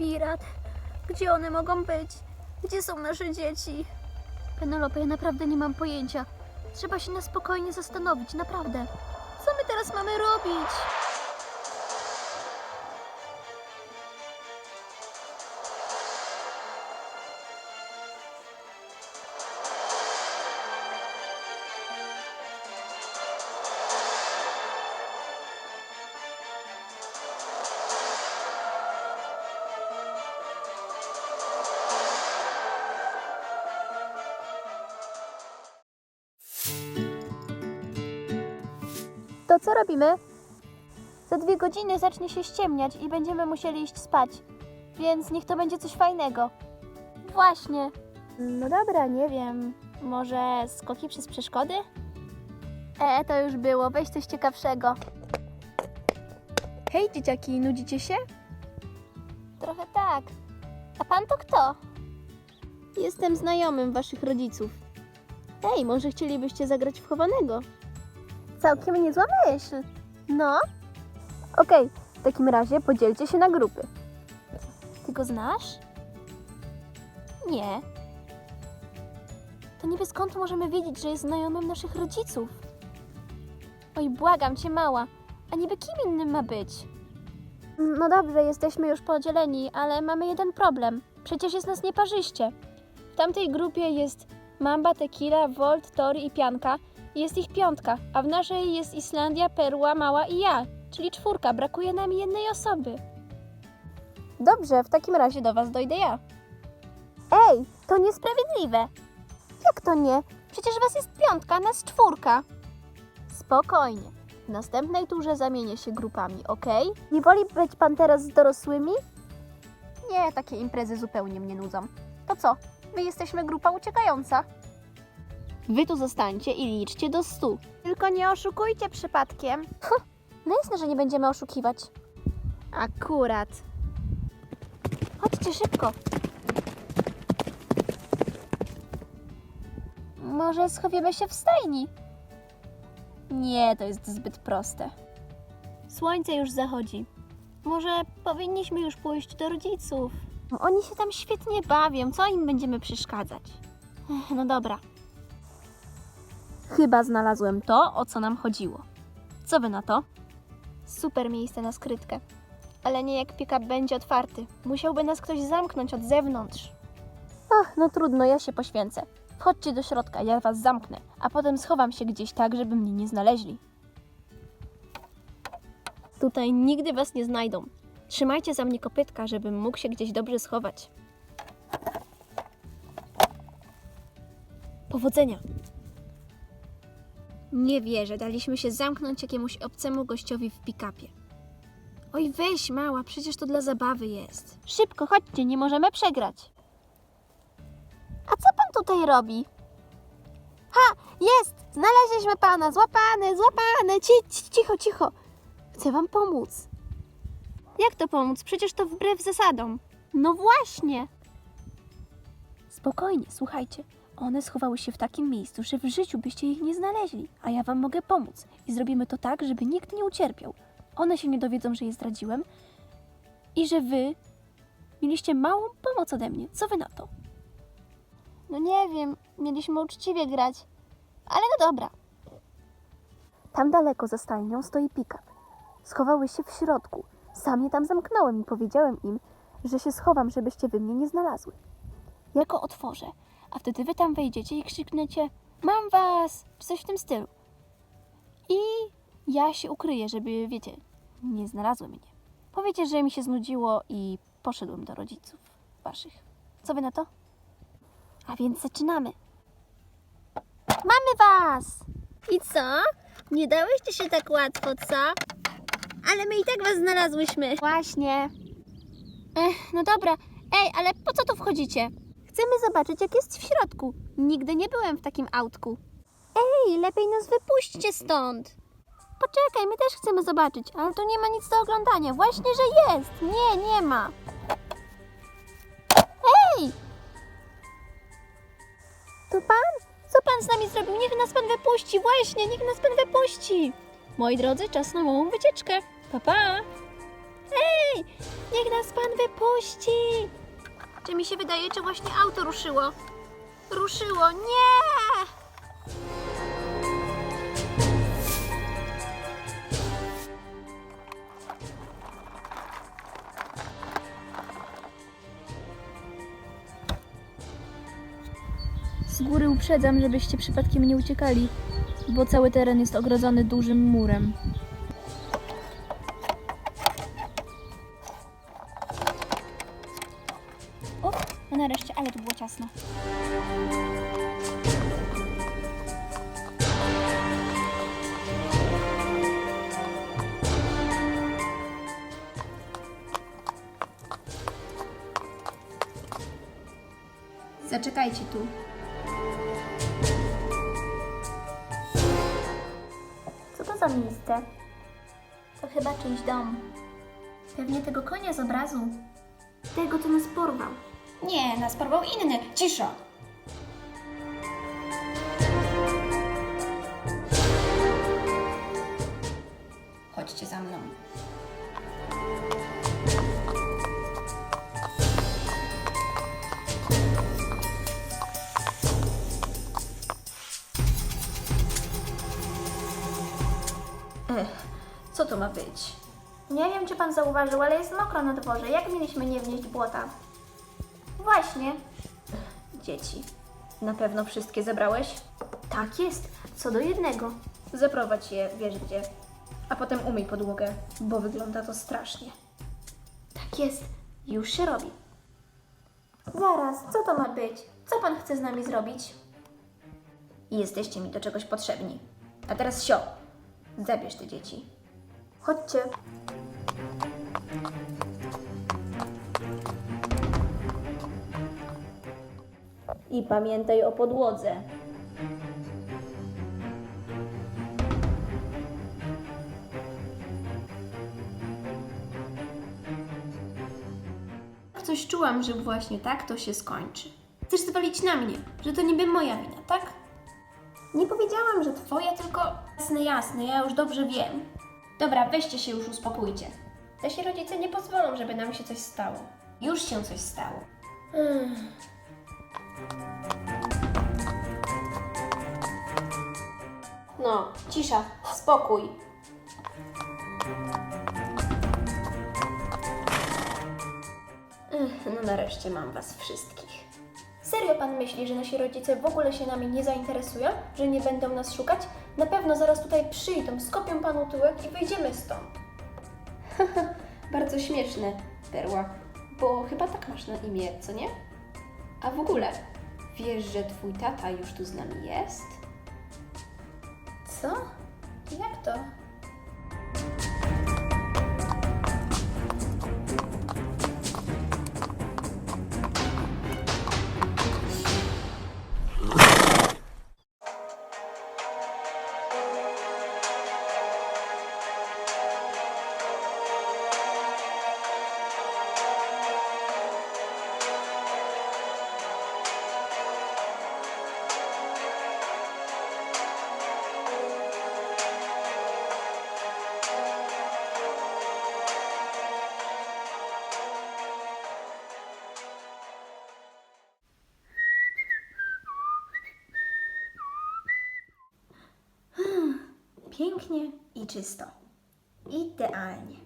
pirat. Gdzie one mogą być? Gdzie są nasze dzieci? Penelope, ja naprawdę nie mam pojęcia. Trzeba się na spokojnie zastanowić, naprawdę. Co my teraz mamy robić? To co robimy? Za dwie godziny zacznie się ściemniać i będziemy musieli iść spać. Więc niech to będzie coś fajnego. Właśnie. No dobra, nie wiem. Może skoki przez przeszkody? E, to już było. Weź coś ciekawszego. Hej, dzieciaki, nudzicie się? Trochę tak. A pan to kto? Jestem znajomym waszych rodziców. Hej, może chcielibyście zagrać w chowanego? Całkiem niezła myśl. No. Okej, w takim razie podzielcie się na grupy. Ty go znasz? Nie. To niby skąd możemy wiedzieć, że jest znajomym naszych rodziców? Oj, błagam cię, mała. A niby kim innym ma być? No dobrze, jesteśmy już podzieleni, ale mamy jeden problem. Przecież jest nas nieparzyście. W tamtej grupie jest Mamba, Tequila, Volt, Tori i Pianka. Jest ich piątka, a w naszej jest Islandia, Perła, Mała i ja, czyli czwórka. Brakuje nam jednej osoby. Dobrze, w takim razie do was dojdę ja. Ej, to niesprawiedliwe. Jak to nie? Przecież was jest piątka, a nas czwórka. Spokojnie. W następnej turze zamienię się grupami, ok? Nie woli być pan teraz z dorosłymi? Nie, takie imprezy zupełnie mnie nudzą. To co? My jesteśmy grupa uciekająca. Wy tu zostańcie i liczcie do stu. Tylko nie oszukujcie przypadkiem. No jasne, że nie będziemy oszukiwać. Akurat. Chodźcie szybko. Może schowiemy się w stajni? Nie, to jest zbyt proste. Słońce już zachodzi. Może powinniśmy już pójść do rodziców. Oni się tam świetnie bawią, co im będziemy przeszkadzać? Ech, No dobra. Chyba znalazłem to, o co nam chodziło. Co wy na to? Super miejsce na skrytkę. Ale nie jak pick-up będzie otwarty. Musiałby nas ktoś zamknąć od zewnątrz. Ach, no trudno, ja się poświęcę. Wchodźcie do środka, ja was zamknę, a potem schowam się gdzieś tak, żeby mnie nie znaleźli. Tutaj nigdy was nie znajdą. Trzymajcie za mnie kopytka, żebym mógł się gdzieś dobrze schować. Powodzenia! Nie wierzę, daliśmy się zamknąć jakiemuś obcemu gościowi w pick-upie. Oj, weź mała, przecież to dla zabawy jest. Szybko, chodźcie, nie możemy przegrać. A co pan tutaj robi? Ha, jest! Znaleźliśmy pana, złapany, złapany! Ci, ci, cicho, cicho. Chcę wam pomóc. Jak to pomóc? Przecież to wbrew zasadom. No właśnie. Spokojnie, słuchajcie. One schowały się w takim miejscu, że w życiu byście ich nie znaleźli, a ja wam mogę pomóc. I zrobimy to tak, żeby nikt nie ucierpiał. One się nie dowiedzą, że je zdradziłem i że wy mieliście małą pomoc ode mnie. Co wy na to? No nie wiem, mieliśmy uczciwie grać. Ale no dobra. Tam daleko za stajnią stoi pick-up. Schowały się w środku. Sam je tam zamknąłem i powiedziałem im, że się schowam, żebyście wy mnie nie znalazły. Ja go otworzę, a wtedy wy tam wejdziecie i krzykniecie Mam was! Czy coś w tym stylu. I ja się ukryję, żeby, wiecie, nie znalazły mnie. Powiecie, że mi się znudziło i poszedłem do rodziców waszych. Co wy na to? A więc zaczynamy. Mamy was! I co? Nie dałyście się tak łatwo, co? Ale my i tak was znalazłyśmy. Właśnie. Ech, no dobra. Ej, ale po co tu wchodzicie? Chcemy zobaczyć, jak jest w środku. Nigdy nie byłem w takim autku. Ej, lepiej nas wypuśćcie stąd. Poczekaj, my też chcemy zobaczyć, ale tu nie ma nic do oglądania. Właśnie, że jest. Nie, nie ma. Ej! To pan? Co pan z nami zrobił? Niech nas pan wypuści, właśnie, niech nas pan wypuści. Moi drodzy, czas na małą wycieczkę. Pa, pa. Ej, niech nas pan wypuści! Czy mi się wydaje, czy właśnie auto ruszyło? Ruszyło, nie! Z góry uprzedzam, żebyście przypadkiem nie uciekali, bo cały teren jest ogrodzony dużym murem. O, no nareszcie, ale tu było ciasno. Zaczekajcie tu. Co to za miejsce? To chyba czyjś dom. Pewnie tego konia z obrazu. Tego, co nas porwał. Nie, nas porwał inny. Cisza! Chodźcie za mną. Ma być? Nie wiem, czy pan zauważył, ale jest mokro na dworze. Jak mieliśmy nie wnieść błota? Właśnie. Dzieci. Na pewno wszystkie zebrałeś? Tak jest. Co do jednego. Zaprowadź je, wiesz gdzie. A potem umyj podłogę, bo wygląda to strasznie. Tak jest. Już się robi. Zaraz, co to ma być? Co pan chce z nami zrobić? Jesteście mi do czegoś potrzebni. A teraz sio. Zabierz te dzieci. Chodźcie. I pamiętaj o podłodze. Coś czułam, że właśnie tak to się skończy. Chcesz zwalić na mnie, że to niby moja wina, tak? Nie powiedziałam, że twoja, tylko jasne, jasne, ja już dobrze wiem. Dobra, weźcie się już uspokójcie. Nasi rodzice nie pozwolą, żeby nam się coś stało. Już się coś stało. No, cisza, spokój. Ech, No nareszcie mam was wszystkich. Serio pan myśli, że nasi rodzice w ogóle się nami nie zainteresują? Że nie będą nas szukać? Na pewno zaraz tutaj przyjdą, skopią panu tyłek i wyjdziemy stąd. Bardzo śmieszne, Perła, bo chyba tak masz na imię, co nie? A w ogóle, wiesz, że twój tata już tu z nami jest? Co? Jak to? Pięknie i czysto. Idealnie.